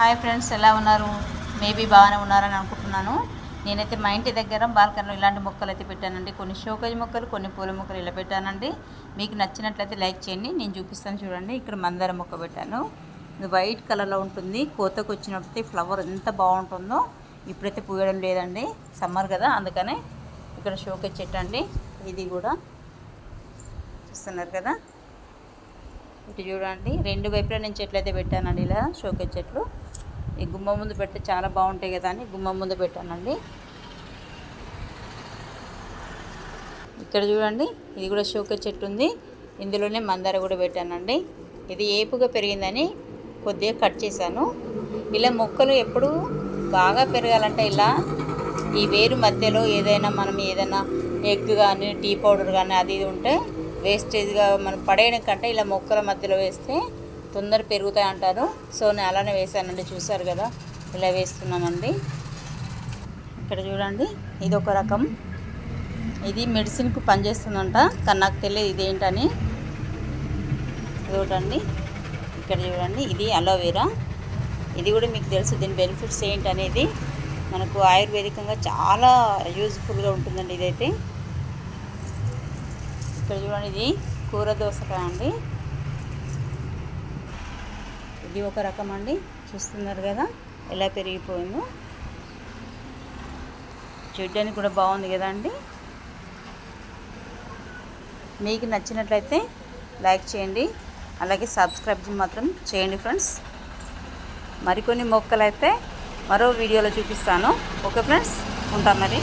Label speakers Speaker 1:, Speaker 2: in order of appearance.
Speaker 1: Hi friends ఎలా ఉన్నారు? Maybe బాగానే ఉన్నారని అనుకుంటున్నాను. నేనైతే మా ఇంటి దగ్గర బాల్కనీలో ఇలాంటి మొక్కలు అయితే పెట్టానండి. కొన్ని షోకేజ్ మొక్కలు కొన్ని పూల మొక్కలు ఇలా పెట్టానండి. మీకు నచ్చినట్లయితే లైక్ చేయండి. నేను చూపిస్తాను చూడండి. ఇక్కడ మందార మొక్క పెట్టాను. ఇది వైట్ కలర్లో ఉంటుంది. కోతకు వచ్చినట్టు ఫ్లవర్ ఎంత బాగుంటుందో ఇప్పుడైతే పూయడం లేదండి. సమ్మర్ కదా అందుకనే ఇక్కడ షోకేజ్ చెట్టు అండి. ఇది కూడా చూస్తున్నారు కదా. ఇటు చూడండి. రెండు వైపులా నేను చెట్లు అయితే పెట్టానండి ఇలా షోకే చెట్లు. ఈ గుమ్మ ముందు పెడితే చాలా బాగుంటాయి కదా అని గుమ్మ ముందు పెట్టానండి. ఇక్కడ చూడండి ఇది కూడా షోకే చెట్టు ఉంది. ఇందులోనే మందార కూడా పెట్టానండి. ఇది ఏపుగా పెరిగిందని కొద్దిగా కట్ చేశాను. ఇలా మొక్కలు ఎప్పుడు బాగా పెరగాలంటే ఇలా ఈ వేరు మధ్యలో ఏదైనా మనం ఏదైనా ఎగ్ కానీ టీ పౌడర్ కానీ అది ఇది ఉంటే వేస్టేజ్గా మనం పడేయడం కంటే ఇలా మొక్కల మధ్యలో వేస్తే తొందర పెరుగుతాయి అంటారు. సో నేను అలానే వేసానండి చూసారు కదా? ఇలా వేస్తున్నామండి. ఇక్కడ చూడండి. ఇది ఒక రకం. ఇది మెడిసిన్కు పనిచేస్తుందంట. కానీ నాకు తెలియదు ఇదేంటని. చూడండి ఇక్కడ చూడండి. ఇది అలోవెరా. ఇది కూడా మీకు తెలుసు దీని బెనిఫిట్స్ ఏంటనేది. మనకు ఆయుర్వేదికంగా చాలా యూజ్ఫుల్గా ఉంటుందండి ఇదైతే. ఇక్కడ చూడండి ఇది కూర దోసకాయ అండి. ఇది ఒక రకం అండి. చూస్తున్నారు కదా ఎలా పెరిగిపోయిందో. చూడ్డానికి కూడా బాగుంది కదా అండి. మీకు నచ్చినట్లయితే లైక్ చేయండి. అలాగే సబ్స్క్రైబ్ మాత్రం చేయండి ఫ్రెండ్స్. మరికొన్ని మొక్కలు అయితే మరో వీడియోలో చూపిస్తాను. ఓకే ఫ్రెండ్స్ ఉంటాం మరి.